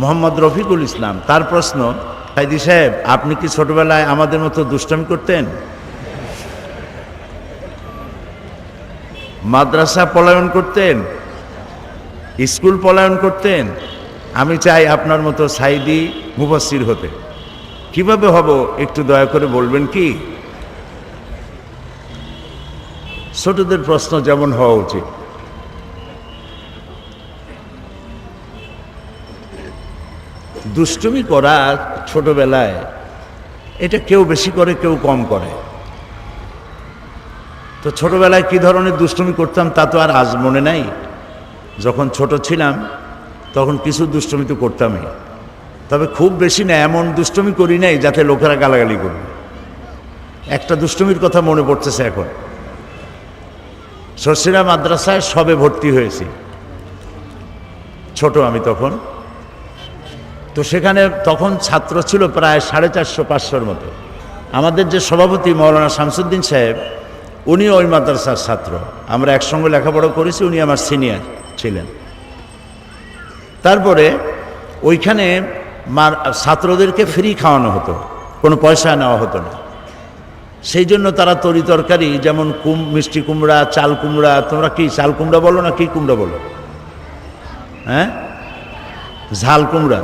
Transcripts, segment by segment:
মোহাম্মদ রফিকুল ইসলাম, তার প্রশ্ন, সাইদি সাহেব, আপনি কি ছোটবেলায় আমাদের মতো দুষ্টামি করতেন? মাদ্রাসা পলায়ন করতেন? স্কুল পলায়ন করতেন? আমি চাই আপনার মতো সাইদি মুফাসির হতে। কীভাবে হব, একটু দয়া করে বলবেন কি? ছোটদের প্রশ্ন যেমন হওয়া উচিত। দুষ্টুমি করা ছোটবেলায়, এটা কেউ বেশি করে, কেউ কম করে। তো ছোটবেলায় কি ধরনের দুষ্টুমি করতাম তা তো আর আজ মনে নাই। যখন ছোট ছিলাম, তখন কিছু দুষ্টুমি তো করতামই। তবে খুব বেশি না, এমন দুষ্টুমি করি নাই যাতে লোকেরা গালাগালি করবে। একটা দুষ্টুমির কথা মনে পড়তেছে এখন। শশীরা মাদ্রাসায় সবে ভর্তি হয়েছি। ছোট আমি তখন। তো সেখানে তখন ছাত্র ছিল প্রায় সাড়ে চারশো, পাঁচশোর মতো। আমাদের যে সভাপতি মৌলানা শামসুদ্দিন সাহেব, উনি ওই মাদ্রাসার ছাত্র। আমরা একসঙ্গে লেখাপড়া করেছি, উনি আমার সিনিয়র ছিলেন। তারপরে ওইখানে মার, ছাত্রদেরকে ফ্রি খাওয়ানো হতো, কোনো পয়সা নেওয়া হতো না। সেই জন্য তারা তরি তরকারি, যেমন কুম, মিষ্টি কুমড়া, চাল কুমড়া, তোমরা কি চাল কুমড়া বলো না কি কুমড়া বলো? হ্যাঁ? ঝাল কুমড়া।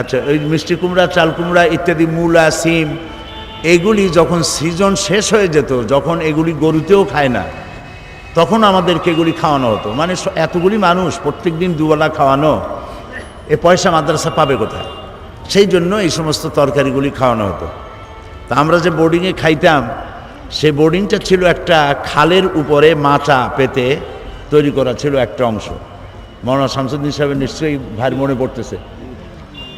আচ্ছা ওই মিষ্টি কুমড়া, চাল কুমড়া ইত্যাদি, মূলা, সিম, এগুলি যখন সিজন শেষ হয়ে যেত, যখন এগুলি গরুতেও খায় না, তখন আমাদেরকে এগুলি খাওয়ানো হতো। মানে এতগুলি মানুষ প্রত্যেক দিন দুবেলা খাওয়ানো, এ পয়সা মাদ্রাসা পাবে কোথায়? সেই জন্য এই সমস্ত তরকারিগুলি খাওয়ানো হতো। তা আমরা যে বোর্ডিংয়ে খাইতাম সেই বোর্ডিংটা ছিল একটা খালের উপরে মাচা পেতে তৈরি করা ছিল একটা অংশ। মৌলানা শামসুদ্দিন সাহেবের নিশ্চয়ই ভার মনে পড়তেছে।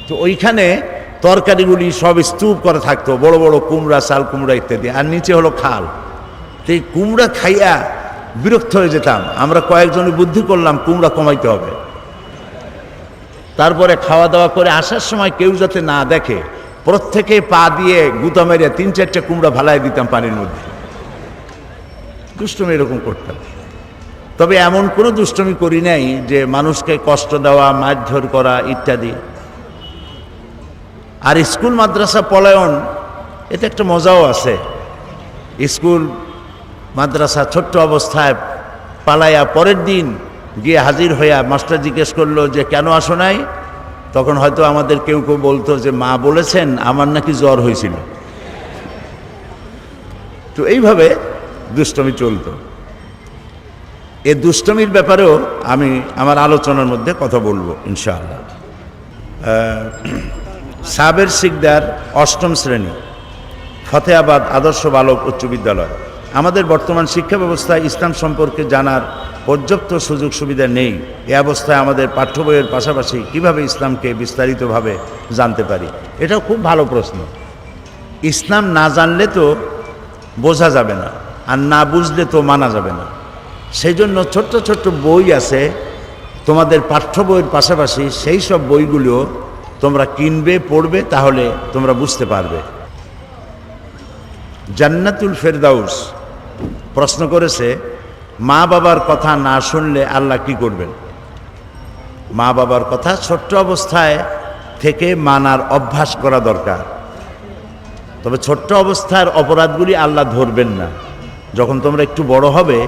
তো ওইখানে তরকারিগুলি সব স্তূপ করে থাকতো, বড় বড় কুমড়া, চাল কুমড়া ইত্যাদি, আর নিচে হলো খাল। তো কুমড়া খাইয়া বিরক্ত হয়ে যেতাম। আমরা কয়েকজনে বুদ্ধি করলাম, কুমড়া কমাইতে হবে। তারপরে খাওয়া দাওয়া করে আসার সময় কেউ যাতে না দেখে, প্রত্যেকে পা দিয়ে গুতা মেরিয়া তিন চারটে কুমড়া ভালাই দিতাম পানির মধ্যে। দুষ্টমি এরকম করতাম। তবে এমন কোনো দুষ্টমি করি নাই যে মানুষকে কষ্ট দেওয়া, মারধর করা ইত্যাদি। আর স্কুল, মাদ্রাসা, পলায়ন, এতে একটা মজাও আছে। স্কুল, মাদ্রাসা ছোট্ট অবস্থায় পালাইয়া পরের দিন গিয়ে হাজির হইয়া মাস্টার জিজ্ঞেস করল যে, কেন আসো নাই? তখন হয়তো আমাদের কেউ কেউ বলতো যে, মা বলেছেন আমার নাকি জ্বর হয়েছিল। তো এইভাবে দুষ্টমি চলতো। এ দুষ্টমির ব্যাপারেও আমি আমার আলোচনার মধ্যে কথা বলব, ইনশাআল্লাহ। সাবের সিকদার অষ্টম শ্রেণি, ফতেহাবাদ আদর্শ বালক উচ্চ বিদ্যালয়। আমাদের বর্তমান শিক্ষা ব্যবস্থায় ইসলাম সম্পর্কে জানার পর্যাপ্ত সুযোগ সুবিধা নেই। এ অবস্থায় আমাদের পাঠ্য বইয়ের পাশাপাশি কীভাবে ইসলামকে বিস্তারিতভাবে জানতে পারি? এটাও খুব ভালো প্রশ্ন। ইসলাম না জানলে তো বোঝা যাবে না, আর না বুঝলে তো মানা যাবে না। সেই জন্য ছোট্ট ছোট্ট বই আছে। তোমাদের পাঠ্য বইয়ের পাশাপাশি সেই সব বইগুলো তোমরা কিনবে, পড়বে, তাহলে তোমরা বুঝতে পারবে। জান্নাতুল ফেরদাউস প্রশ্ন করেছে, মা বাবার কথা না শুনলে আল্লাহ কি করবেন? মা বাবার কথা ছোট্ট অবস্থায় থেকে মানার অভ্যাস করা দরকার। তবে ছোট্ট অবস্থার অপরাধগুলি আল্লাহ ধরবেন না। যখন তোমরা একটু বড় হবে,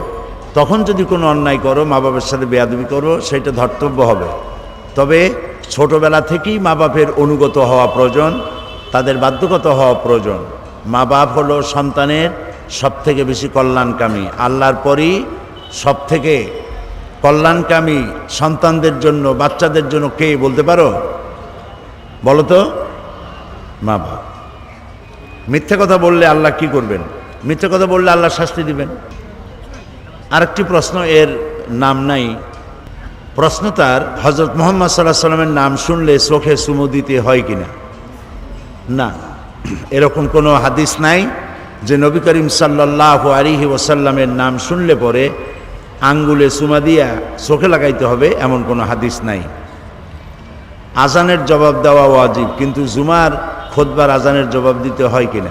তখন যদি কোনো অন্যায় করো, মা বাবার সাথে বেয়াদবি করো, সেটা ধর্তব্য হবে। তবে ছোটবেলা থেকেই মা বাপের অনুগত হওয়া প্রয়োজন, তাদের বাধ্যগত হওয়া প্রয়োজন। মা বাপ হলো সন্তানের সব থেকে বেশি কল্যাণকামী। আল্লাহর পরই সব থেকে কল্যাণকামী সন্তানদের জন্য, বাচ্চাদের জন্য কে বলতে পারো? বলো তো, মা বাপ। মিথ্যে কথা বললে আল্লাহ কি করবেন? মিথ্যে কথা বললে আল্লাহ শাস্তি দিবেন। আরেকটি প্রশ্ন, এর নাম নাই। প্রশ্ন তার হজরত মোহাম্মদ সাল্লাহ সাল্লামের নাম শুনলে চোখে সুমু দিতে হয় কিনা? না। এরকম কোনো হাদিস নাই যে নবী করিম সাল্লাহ আলিহি ওসাল্লামের নাম শুনলে পরে আঙ্গুলে সুমা দিয়া চোখে লাগাইতে হবে এমন কোনো হাদিস নাই। আজানের জবাব দেওয়া ওয়াজিব, কিন্তু জুমার খোদবার আজানের জবাব দিতে হয় কিনা?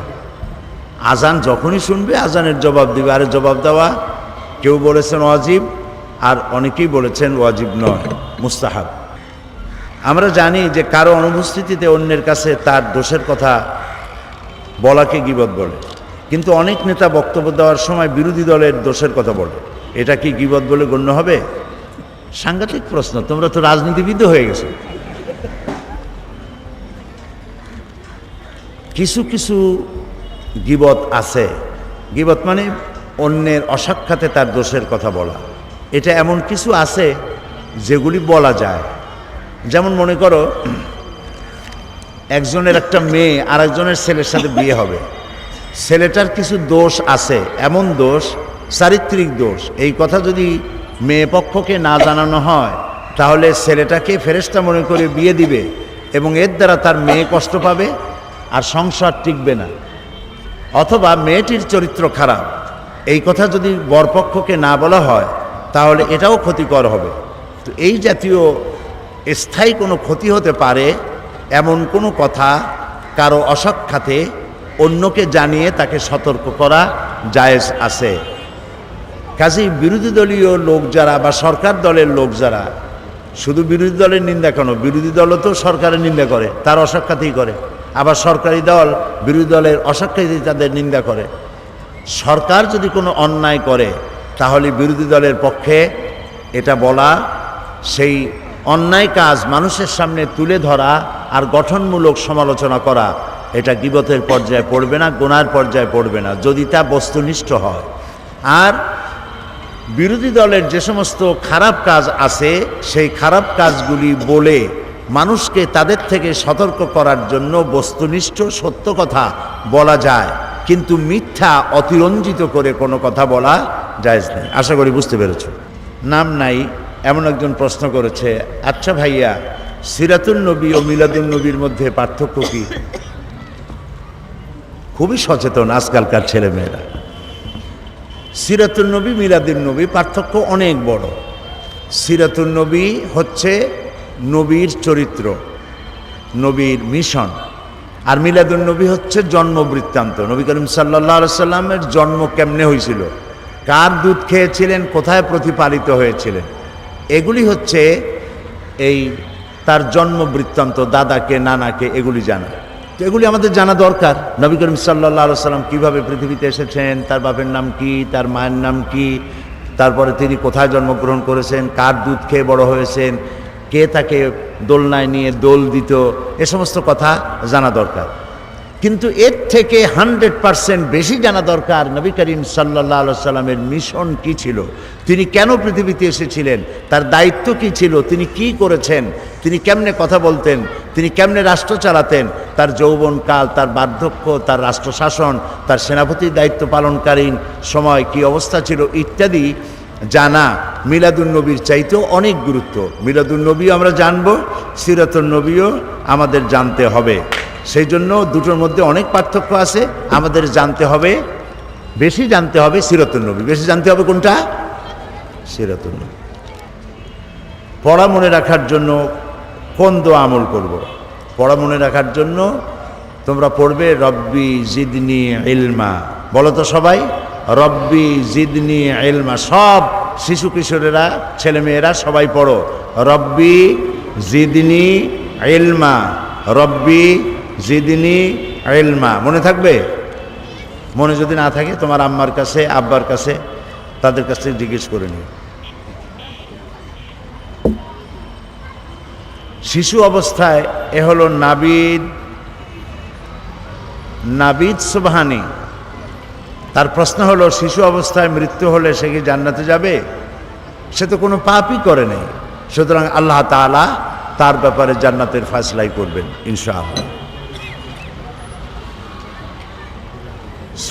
আজান যখনই শুনবে, আজানের জবাব দিবে। আর জবাব দেওয়া, কেউ বলেছেন ওয়াজিব আর অনেকেই বলেছেন ওয়াজিব নয়, মুস্তাহাব। আমরা জানি যে কারও অনুপস্থিতিতে অন্যের কাছে তার দোষের কথা বলাকে গিবত বলে। কিন্তু অনেক নেতা বক্তব্য দেওয়ার সময় বিরোধী দলের দোষের কথা বলে। এটা কি গিবত বলে গণ্য হবে? সাংঘাতিক প্রশ্ন, তোমরা তো রাজনীতিবিদ হয়ে গেছো। কিছু কিছু গিবত আছে। গিবত মানে অন্যের অসাক্ষাতে তার দোষের কথা বলা। এটা এমন কিছু আছে যেগুলি বলা যায়। যেমন মনে করো, একজনের একটা মেয়ে আরেকজনের ছেলের সাথে বিয়ে হবে। ছেলেটার কিছু দোষ আছে, এমন দোষ, চারিত্রিক দোষ। এই কথা যদি মেয়ে পক্ষকে না জানানো হয়, তাহলে ছেলেটাকে ফেরেস্তা মনে করে বিয়ে দিবে এবং এর দ্বারা তার মেয়ে কষ্ট পাবে আর সংসার টিকবে না। অথবা মেয়েটির চরিত্র খারাপ। এই কথা যদি বরপক্ষকে না বলা হয় তাহলে এটাও ক্ষতিকর হবে। তো এই জাতীয় স্থায়ী কোনো ক্ষতি হতে পারে এমন কোনো কথা কারও অসাক্ষাতে অন্যকে জানিয়ে তাকে সতর্ক করা জায়েজ আছে। কাজেই বিরোধী দলীয় লোক যারা বা সরকার দলের লোক যারা, শুধু বিরোধী দলের নিন্দা কেন? বিরোধী দলও তো সরকারের নিন্দা করে, তার অসাক্ষাতেই করে। আবার সরকারি দল বিরোধী দলের অসাক্ষাতেই তাদের নিন্দা করে। সরকার যদি কোনো অন্যায় করে তাহলে বিরোধী দলের পক্ষে এটা বলা সেই অন্যায় কাজ মানুষের সামনে তুলে ধরা আর গঠনমূলক সমালোচনা করা, এটা গিবতের পর্যায়ে পড়বে না, গোনার পর্যায়ে পড়বে না, যদি তা বস্তুনিষ্ঠ হয়। আর বিরোধী দলের যে সমস্ত খারাপ কাজ আছে, সেই খারাপ কাজগুলি বলে মানুষকে তাদের থেকে সতর্ক করার জন্য বস্তুনিষ্ঠ, সত্য কথা বলা যায়। কিন্তু মিথ্যা অতিরঞ্জিত করে কোনো কথা বলা জায়েজ নেই। আশা করি বুঝতে পেরেছ। নাম নাই, এমন একজন প্রশ্ন করেছে আচ্ছা ভাইয়া সিরাতুল নবী ও মিলাদুল নবীর মধ্যে পার্থক্য কি? খুবই সচেতন আজকালকার ছেলেমেয়েরা। সিরাতুল নবী মিলাদুল নবী পার্থক্য অনেক বড়। সিরাতুল নবী হচ্ছে নবীর চরিত্র, নবীর মিশন। আর মিলাদুল নবী হচ্ছে জন্ম বৃত্তান্ত নবী করিম সাল্লাহ সাল্লামের জন্ম কেমনে হয়েছিল কার দুধ খেয়েছিলেন, কোথায় প্রতিপালিত হয়েছিলেন? এগুলি হচ্ছে এই তার জন্ম বৃত্তান্ত দাদাকে, নানাকে, এগুলি জানা। তো এগুলি আমাদের জানা দরকার। নবী করিম সাল্লাহ সাল্লাম কীভাবে পৃথিবীতে এসেছেন, তার বাপের নাম কি, তার মায়ের নাম কি, তারপরে তিনি কোথায় জন্মগ্রহণ করেছেন, কার দুধ খেয়ে বড় হয়েছেন, কে তাকে দোলনায় নিয়ে দোল দিত, এ সমস্ত কথা জানা দরকার। কিন্তু এর থেকে হান্ড্রেড পারসেন্ট বেশি জানা দরকার নবী করিম সাল্লাহ সাল্লামের মিশন কি ছিল? তিনি কেন পৃথিবীতে এসেছিলেন? তার দায়িত্ব কি ছিল? তিনি কি করেছেন? তিনি কেমনে কথা বলতেন? তিনি কেমনে রাষ্ট্র চালাতেন? তার যৌবনকাল, তার বার্ধক্য, তার রাষ্ট্র শাসন, তার সেনাপতির দায়িত্ব পালনকালীন সময় কি অবস্থা ছিল ইত্যাদি জানা মিলাদুল নবীর চাইতেও অনেক গুরুত্ব। মিলাদুল নবী আমরা জানব সিরাতুল নবীও আমাদের জানতে হবে। সেই জন্য দুটোর মধ্যে অনেক পার্থক্য আছে। আমাদের জানতে হবে, বেশি জানতে হবে সিরাতুল নবী। বেশি জানতে হবে কোনটা? সিরাতুল নবী। পড়া মনে রাখার জন্য কোন দোয়া আমল করব। পড়া মনে রাখার জন্য তোমরা পড়বে, রব্বি জিদনি ইলমা। বলো তো সবাই, রব্বি জিদনি এলমা সব শিশু কিশোরেরা, ছেলেমেয়েরা সবাই পড়ো। রব্বি জিদনি এলমা রব্বি জিদনি এলমা মনে থাকবে? মনে যদি না থাকে, তোমার আম্মার কাছে, আব্বার কাছে, তাদের কাছ থেকে জিজ্ঞেস করে নিও। শিশু অবস্থায় এ হলো নাবিদ নাবিদ সুবহানি। তার প্রশ্ন হলো, শিশু অবস্থায় মৃত্যু হলে সে কি জান্নাতে যাবে? সে তো কোনো পাপই করে নেই। সুতরাং আল্লাহ তাআলা তার ব্যাপারে জান্নাতের ফাসলাই করবেন, ইনশাআল্লাহ।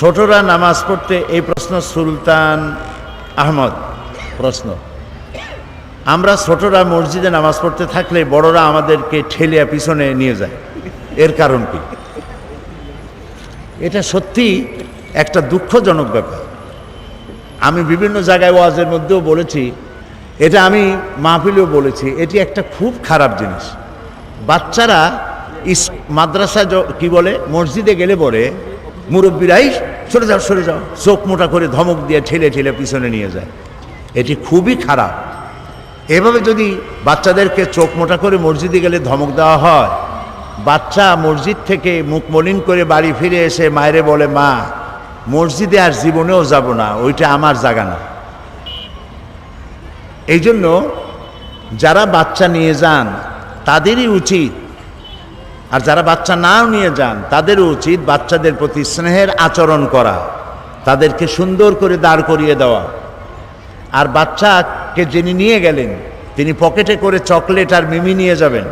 ছোটরা নামাজ পড়তে এই প্রশ্ন সুলতান আহমদ প্রশ্ন। আমরা ছোটরা মসজিদে নামাজ পড়তে থাকলে বড়রা আমাদেরকে ঠেলিয়া পিছনে নিয়ে যায়। এর কারণ কি? এটা সত্যি একটা দুঃখজনক ব্যাপার। আমি বিভিন্ন জায়গায় ওয়াজের মধ্যেও বলেছি, এটা আমি মাহফিলেও বলেছি, এটি একটা খুব খারাপ জিনিস। বাচ্চারা ইস মাদ্রাসা কি বলে? মসজিদে গেলে পরে মুরব্বীরাই সরে যাও সরে যাও। চোখ মোটা করে ধমক দিয়ে ঠেলে ঠেলে পিছনে নিয়ে যায়। এটি খুবই খারাপ। এভাবে যদি বাচ্চাদেরকে চোখ মোটা করে মসজিদে গেলে ধমক দেওয়া হয়, বাচ্চা মসজিদ থেকে মুখ মলিন করে বাড়ি ফিরে এসে মায়েরে বলে, মা, মসজিদে আর জীবনেও যাব না, ওইটা আমার জায়গা না। এই জন্য যারা বাচ্চা নিয়ে যান, তাদেরই উচিত আর যারা বাচ্চা নাও নিয়ে যান তাদের উচিত বাচ্চাদের প্রতি স্নেহের আচরণ করা, তাদেরকে সুন্দর করে দাঁড় করিয়ে দেওয়া। আর বাচ্চাকে যিনি নিয়ে গেলেন, তিনি পকেটে করে চকলেট আর মিমি নিয়ে যাবেন।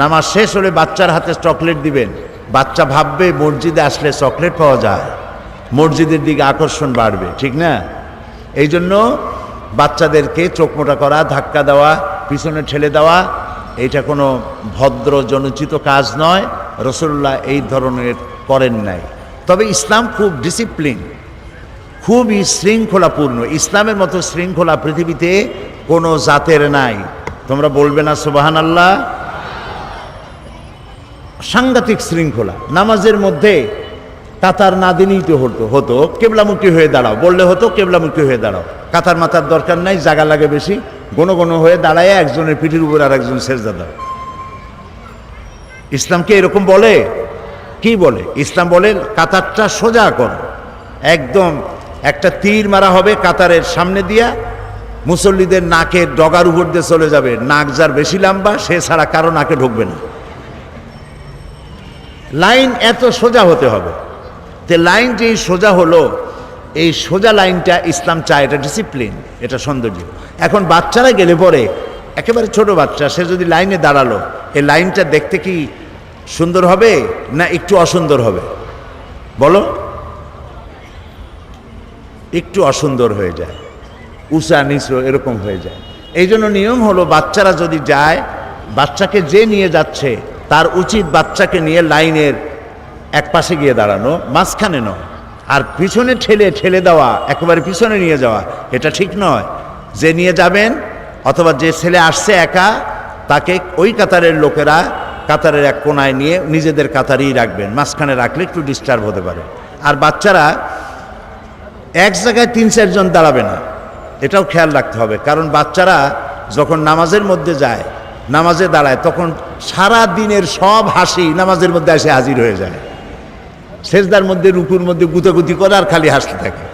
নামাজ শেষ হলে বাচ্চার হাতে চকলেট দিবেন। বাচ্চা ভাববে মসজিদে আসলে চকলেট পাওয়া যায়। মসজিদের দিকে আকর্ষণ বাড়বে, ঠিক না? এই জন্য বাচ্চাদেরকে চোখ মোটা করা, ধাক্কা দেওয়া, পিছনে ঠেলে দেওয়া এটা কোনো ভদ্র জনচিত কাজ নয়। রসুল্লাহ এই ধরনের করেন নাই। তবে ইসলাম খুব ডিসিপ্লিন খুবই শৃঙ্খলাপূর্ণ। ইসলামের মতো শৃঙ্খলা পৃথিবীতে কোনো জাতের নাই। তোমরা বলবে না সুবাহান আল্লাহ সাংঘাতিক শৃঙ্খলা। নামাজের মধ্যে কাতার না দিলেই তো হতো হতো। কেবলামুখী হয়ে দাঁড়াও। বললে হতো, কেবলামুখী হয়ে দাঁড়াও। কাতার মাথার দরকার নাই, জায়গা লাগে বেশি। গণ গণ হয়ে দাঁড়ায় একজনের পিঠির উপর আর একজন সেজদা দাও ইসলামকে এরকম বলে? কি বলে? ইসলাম বলে, কাতারটা সোজা করো। একদম একটা তীর মারা হবে কাতারের সামনে দিয়া, মুসল্লিদের নাকের ডগার উপর দিয়ে চলে যাবে। নাক যার বেশি লম্বা, সে ছাড়া কারও নাকে ঢুকবে না। লাইন এত সোজা হতে হবে। তে লাইন যেই সোজা হলো এই সোজা লাইনটা ইসলাম চায়, এটা ডিসিপ্লিন এটা সৌন্দর্য। এখন বাচ্চারা গেলে পরে, একেবারে ছোট বাচ্চা, সে যদি লাইনে দাঁড়াল, এই লাইনটা দেখতে কি সুন্দর হবে না একটু অসুন্দর হবে? বলো। একটু অসুন্দর হয়ে যায় উষা নিচু এরকম হয়ে যায়। এই জন্য নিয়ম হলো বাচ্চারা যদি যায়, বাচ্চাকে যে নিয়ে যাচ্ছে, তার উচিত বাচ্চাকে নিয়ে লাইনের এক পাশে গিয়ে দাঁড়ানো, মাঝখানে নয়। আর পিছনে ঠেলে ঠেলে দেওয়া, একেবারে পিছনে নিয়ে যাওয়া, এটা ঠিক নয়। যে নিয়ে যাবেন, অথবা যে ছেলে আসছে একা, তাকে ওই কাতারের লোকেরা কাতারের এক কোনায় নিয়ে নিজেদের কাতারেই রাখবেন। মাঝখানে রাখলে একটু ডিস্টার্ব হতে পারে। আর বাচ্চারা এক জায়গায় তিন চারজন দাঁড়াবে না। এটাও খেয়াল রাখতে হবে। কারণ বাচ্চারা যখন নামাজের মধ্যে যায়, নামাজে দাঁড়ায়, তখন সারা দিনের সব হাসি নামাজের মধ্যে এসে হাজির হয়ে যায়। সেজদার মধ্যে, রুকুর মধ্যে গুতাগুতি করে আর খালি হাসতে থাকে।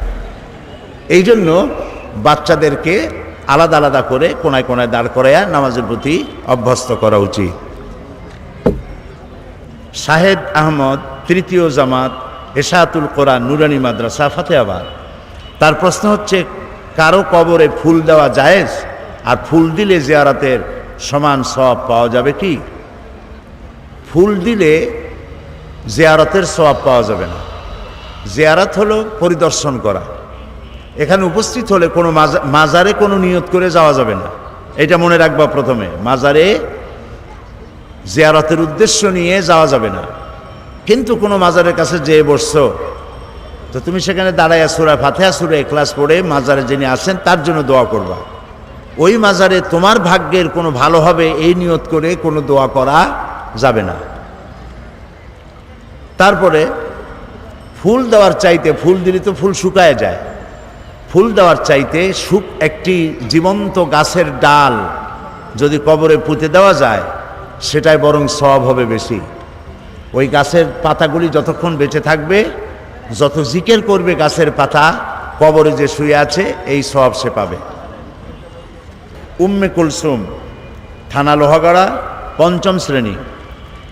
এই জন্য বাচ্চাদেরকে আলাদা আলাদা করে কোনায় কোনায় দাঁড় করাইয়া নামাজের প্রতি অভ্যস্ত করা উচিত। শাহেদ আহমদ তৃতীয় জামাত এশাতুল কোরআন নুরানি মাদ্রাসা, ফাতেহাবাদ। তার প্রশ্ন হচ্ছে, কারও কবরে ফুল দেওয়া জায়েজ? আর ফুল দিলে জিয়ারাতের সমান সব পাওয়া যাবে কি? ফুল দিলে জিয়ারতের সওয়াব পাওয়া যাবে না। জিয়ারত হলো পরিদর্শন করা। এখানে উপস্থিত হলে কোনো মাজা- মাজারে কোনো নিয়ত করে যাওয়া যাবে না। এটা মনে রাখবা প্রথমে। মাজারে জিয়ারতের উদ্দেশ্য নিয়ে যাওয়া যাবে না। কিন্তু কোনো মাজারের কাছে যেয়ে বসছো, তো তুমি সেখানে দাঁড়াইয়া সুরা ফাতেহা, সুরা ক্লাস পড়ে মাজারে যিনি আছেন, তার জন্য দোয়া করবা। ওই মাজারে তোমার ভাগ্যের কোনো ভালো হবে, এই নিয়ত করে কোনো দোয়া করা যাবে না। তারপরে ফুল দেওয়ার চাইতে, ফুল দিলে তো ফুল শুকায় যায়। ফুল দেওয়ার চাইতে শুক একটি জীবন্ত গাছের ডাল যদি কবরে পুঁতে দেওয়া যায়, সেটাই বরং সব হবে বেশি। ওই গাছের পাতাগুলি যতক্ষণ বেঁচে থাকবে, যত জিকের করবে গাছের পাতা, কবরে যে শুয়ে আছে, এই সব সে পাবে। উম্মে কুলসুম, থানা লোহাগড়া, পঞ্চম শ্রেণি।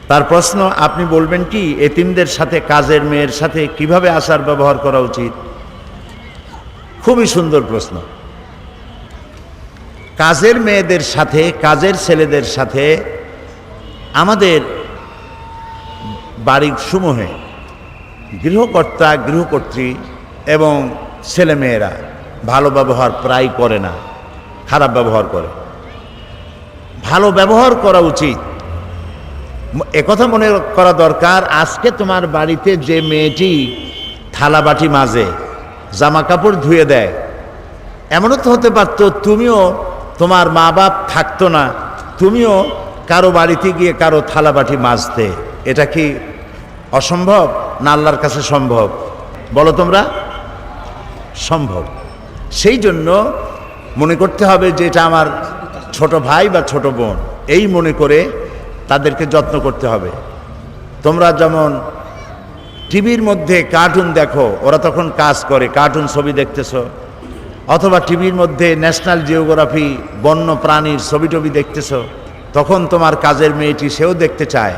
তার প্রশ্ন, আপনি বলবেন কি, এতিমদের সাথে, কাজের মেয়ের সাথে কীভাবে আচার ব্যবহার করা উচিত? খুবই সুন্দর প্রশ্ন। কাজের মেয়েদের সাথে, কাজের ছেলেদের সাথে আমাদের বাড়ির সমূহে গৃহকর্তা, গৃহকর্ত্রী এবং ছেলেমেয়েরা ভালো ব্যবহার প্রায় করে না, খারাপ ব্যবহার করে। ভালো ব্যবহার করা উচিত। একথা মনে করা দরকার, আজকে তোমার বাড়িতে যে মেয়েটি থালাবাটি মাজে জামা কাপড় ধুয়ে দেয়, এমনও তো হতে পারতো, তুমিও তোমার মা বাপ থাকতো না, তুমিও কারও বাড়িতে গিয়ে কারও থালাবাটি মাজতে। এটা কি অসম্ভব না আল্লাহর কাছে সম্ভব? বলো তোমরা, সম্ভব। সেই জন্য মনে করতে হবে যে এটা আমার ছোট ভাই বা ছোট বোন। এই মনে করে তাদেরকে যত্ন করতে হবে। তোমরা যেমন টিভির মধ্যে কার্টুন দেখো, ওরা তখন কাজ করে, কার্টুন ছবি দেখতেছ। অথবা টিভির মধ্যে ন্যাশনাল জিওগ্রাফি, বন্য প্রাণীর ছবি টবি দেখতেছ, তখন তোমার কাজের মেয়েটি সেও দেখতে চায়।